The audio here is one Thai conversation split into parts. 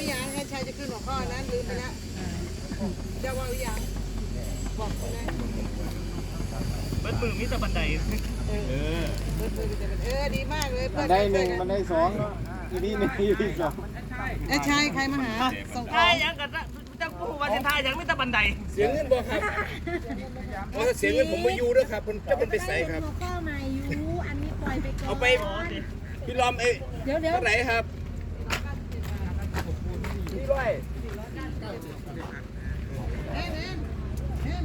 อีหยังให้ชายจะขึ้นหัวข้อนั้นลืมไปแล้วจะว่าอีหยังบอกคนนั้นเบิดมือมีแต่บันไดเออเปิดเปิดจะเป็นเออดีมากเลยมันได้หนึ่งมันได้สองอีนี่หนึ่งอีนี่สองไอ้ชายใครมาหาส่งขท่าองยังกับจังผู้ว่าสิท่ายังมีแต่บันไดเสียเงินบ่ครับเพราะถ้าเสียเงินผมมาอยู่ด้วยครับเพิ่นจะเป็นไปใส่ครับ หัวข้อใหม่อยู่อันนี้ปล่อยไปก่อนเอาไป พี่ลอมเอ้ยเดี๋ยวเดี๋ยวเท่าไหร่ครับ พี่ร้อยเอ็นเอ็นเอ็น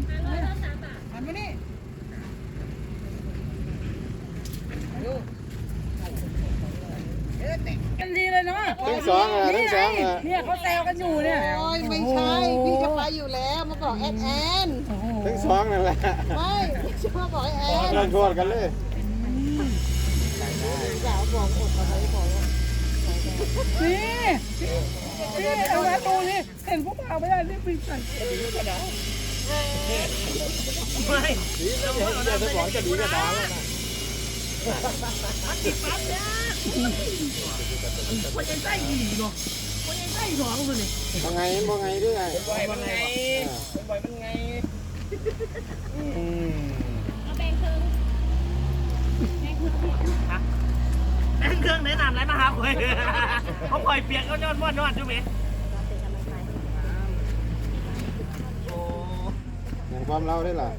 หันมานี่ดูเอ็นนี่กันดีเลยเนาะทั้งสองอะทั้งสองอะเนี่ยเขาแซวกันอยู่เนี่ยโอ้ยไม่ใช่ พี่จะไปอยู่แล้วมาบอกแอนแอนทั้งสองนั่นแหละไม่พี่จะมาบอกแอนเราโทษกันเลยสาวบอกอดมาเลยบอกว่านี่ นี่เอามาดูนี่เห็นพวกเราไม่ได้รีบไปใส่ไม่ดีนะเห็นเจ้าสปอนจะดีก็ด่าแล้วนะคนยังใต้อีเนาะคนยังใต้สองคนนี่ว่าไงว่าไงด้วยไงปล่อยมันไงปล่อยมันไงอืมแม่งเครื่องแนะนำไรมาหาข่อย เขาข่อยเปียกก็ยอดม้วนยอดจุ๊บเอ๋โอ้อย่างความเราได้ล่ะ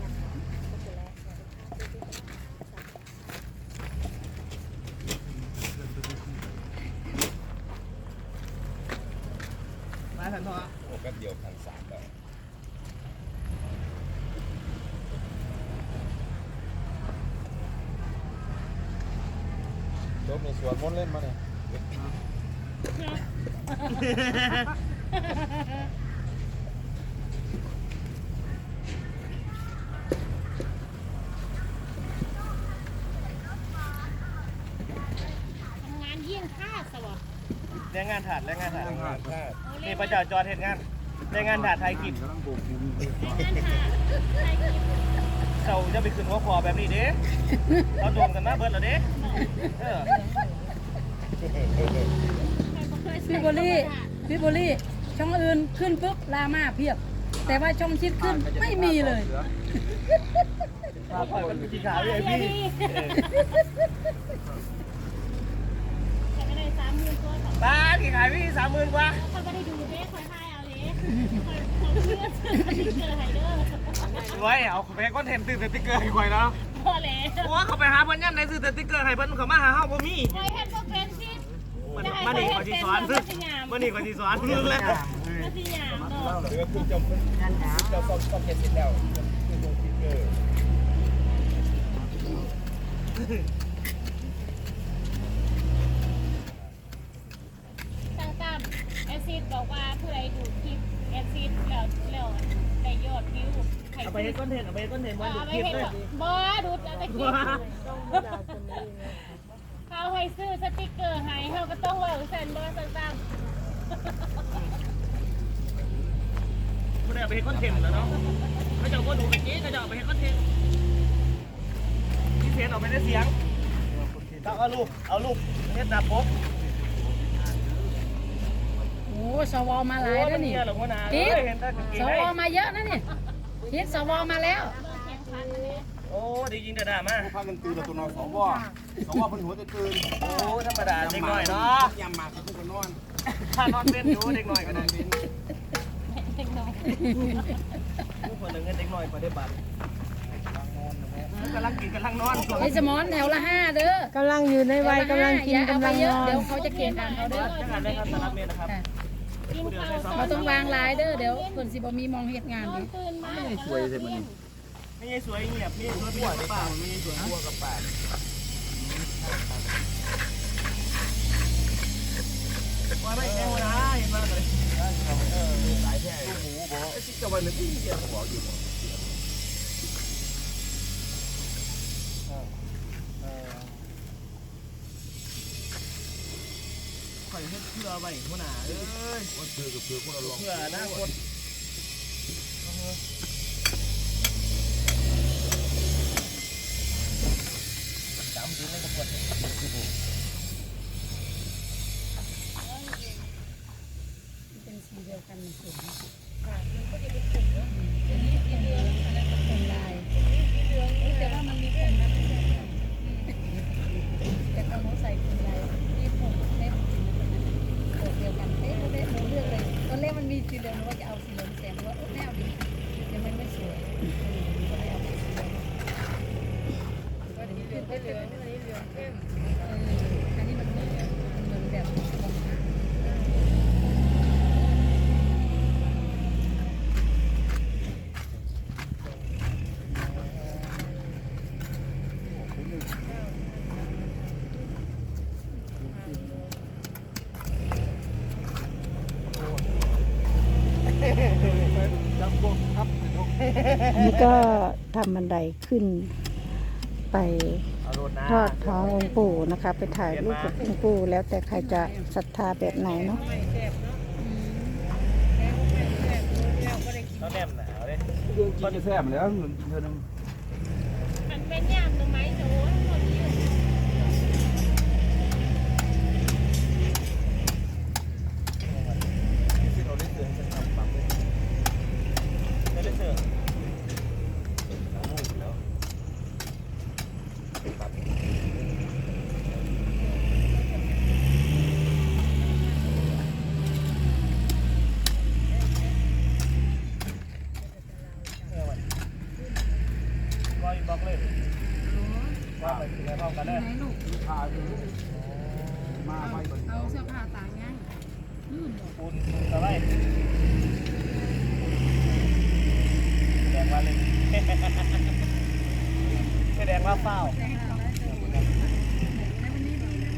มาสันทอโอ้แป๊บเดียวพันสามแล้วจบในสวนมนต์เล่นมาเนี่ยทำ งานเยี่ยงค่าสวะแรงงานถาดแรงงานถาดถ้านี่ประเจ้าจอดเหตุงานแรงงานถาดไทยกินกำลังปลูกอยู่เจ้าจะไปขึ้นหัวคอแบบนี้เด้เราโดนกันมาเบิดแล้วเด้เออ พี่โบลี่พี่โบลี่ช่องอื่นขึ้นปุ๊บลามาเพียบ แต่ว่าช่องชิดขึ้นไม่มีเลยมาปล่อยมันกี่ขาวเลยพี่บ้ากี่ขายพี่สามหมื่นกว่าไว้เอาไปก้อนเทนตื่นแต่ติ๊กเกอร์ให้ข่อยแล้วเพราะว่าเขาไปหาเพิ่นยันในซื้อแต่ติ๊กเกอร์ให้เพิ่นเขามาหาเฮาบ่มี มันมันนี่ก่อนสิสอนมันนี่ก่อนสิสอนนึงแล้วหรือว่าคุณจะคุณจะซ่อมซ่อมเสร็จแล้วคุณลงสติ๊กเกอร์ตั้งตั้มแอซิดบอกว่าผู้ใดดูคลิปแอซิดแล้วแล้วได้ยอดวิวใครเอาไปให้ก้อนเทนเอาไปให้ก้อนเทนเอามันเอาไปคลิปให้เลยบอดูแล้วตะกี้เขา ให้ซื้อสติกเกอร์ให้เขาก็ต้องว่าเซ็นบอตั้งตั้มไม่ได้เอาไปให้ก้อนเทนแล้วเนาะเขาจะเอาก็ดูเมื่อกี้เขาจะเอาไปให้ก้อนเทนที่เสียงออกไปได้เสียงต้องเอาลูกเอาลูกเน็ตหนาปกโอ้สวมาหลายแล้วนี่ โอ้ยมัเยอะเหรอหัวหน้าจิ๊เอ้บยเห็นแต่กางเกงสใน วมาเยอะนะนี่ทิศสวมาแล้ว โอ้ได้ยินแต่ด่ามาพากันตื่นแล้วตัวนอนสองว่าสองว่าเพิ่นหัวจะตื่นโอ้ธรรมดาเด็กหน่อยเนาะยามมาเขาก็นอนถ้านอนเป็นอยู่เด็กหน่อยก็ได้เด็กน้อยผู้คนหนึ่งเงินเด็กหน่อยกว่าได้บัตรกำลังกินกำลังนอนส่วนไอ้สมอนแถวละห้าเด้อกำลังอยู่ในวัยกำลังกินอย่าเอากำไปลังเยนอะอนเดี๋ยวเขาจะเกลียดกันเขาเด้อทหารได้ครับสารบเมตรนะครับค่ะกินข้าวเขาต้องวางลายเด้อเดี๋ยวคนสิบ่มีมองเหตุงานนอนนี่ตื่นมาสวยใช่มั้ย ไม่ใช่สวยเงียบไม่ใช่สวยเปล่าเปล่าไม่ใช่สวยพัวกับป่าว่าไม่แค่หัวหน้าเห็นมากเลยหลายแท้หมูบ่ไอ้สิจะวันนึงที่เรียกหัวอยู่บออเออข่อยเฮ็ดเพื่อไว้หัวหน้าเอ้ยวันเจอกับเพื่อคนละลองเพื่ออนาคต นี่ก็ทำบันไดขึ้น ไปเอาโลดนะทอดท้ององค์ปู่นะคะ ไปถ่ายรูปกับองค์ปู่แล้วแต่ใครจะศรัทธาแบบไหนเนาะไม่แซ่บเนาะแซ่บไม่แซ่บเราก็ได้กินแล้วแนมหนาวเลยเรื่องกินจะแซ่บแล้วเธอน้มันเป็นย่ามตรงไหมโอ้ยคนนี้ำที่เราได้เตือนจะทำปั๊มเลย ไม่ได้เจอ ทั้งลูกแล้วปั๊ม รอยบล็อกเลยว่าไปถึงแล้วพร้อม กันเลยไหนลูกพาอยู่มาไม่บนเอาเสื้อผ้าตากง่ายยื่นบอกปูนปูนอะไรแดงมาเลยแดงมาเปล่าแต่ให้เราได้เจอแล้ววันนี้ดีนะ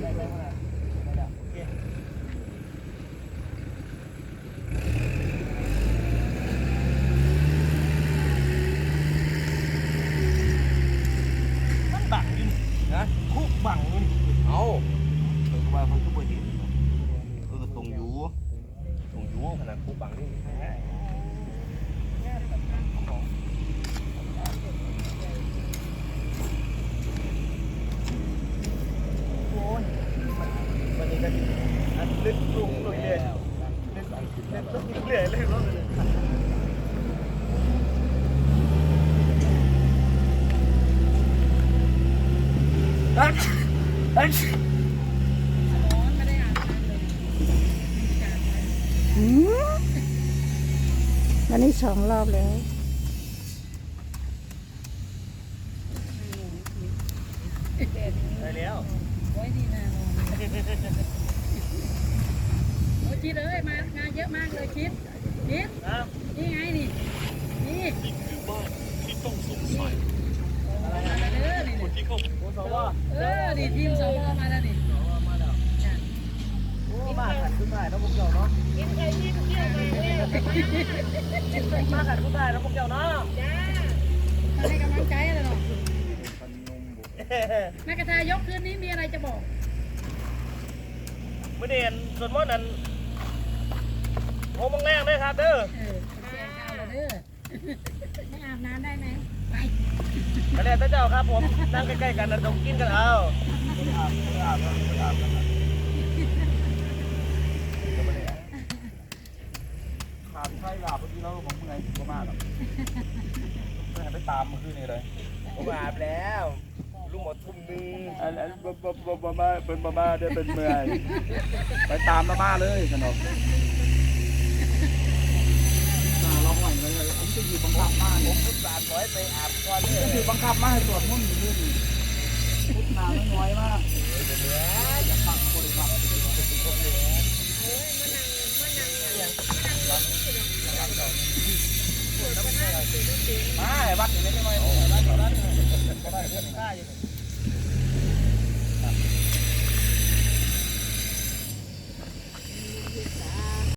ได้ได้ขนาดได้แล้วโอเคมันบังอยู่ นะ คุกบังอยู่ เอาเปิดมาคนทุกคนเห็นเออตรงยูตรงยูขนาดคูบังนี่ วันนี้ก็อันลึกลุกลุยเลยลึกลึกลุกเรื่อยเลยรถเลย ร้ อนไม่ได้อาบน้ำเลยมีการไหมหืมวันนี้สองรอบแล้วได้แล้วไว้ดีนะนอนโอ้คิดเอ้ยมางานเยอะมากเลยคิดคิดนะนี่ไงนี่นี่ที่ต้องสงสัยมาเด้อนี่คนที่ เขาโอ้สวเออนี่ทีมสวมาแล้วนี่มาแล้วโอ้มาขัดขึ้นได้แล้วพวกเจ้าเนาะกินไก่ที่เที่ยวมาเนี่ยมาขัดขึ้นได้แล้วพวกเจ้าเนาะจ้ามาให้กำลังใจเลยเนาะแม่กระทายกคืนนี้มีอะไรจะบอกเมื่อเดือนส่วนมอนั้นโอ้มังแรงเลยครับเด้อเออเสียข้าวแล้วเด้อไม่อาบน้ำได้ไหม ไปกระเด็นเจ้าครับผมนั่งใกล้ๆกันนะต้องกินกันเอาขาดไส้ลาบเมื่อกี้แล้วผมเมื่อยก็มากครับไม่ไปตามเมื่อคืนนี่เลยผมอาบแล้วลุงหมดทุ่มนึงอันอันบ่บ่บ่บ่มาเป็นบ่มาเดี๋ยวเป็นเมื่อยไปตามมามาเลยสนอกเราห่วยเลยผม จะอยู่บังคับมาผมมทุกสามร้อยไปอาบก่อนเลจะอยู่บังคับมาให้ตรวจมุ่นอยู่นี่พุทนาไม่น้อยมากเดี๋ยากฟังคนครับ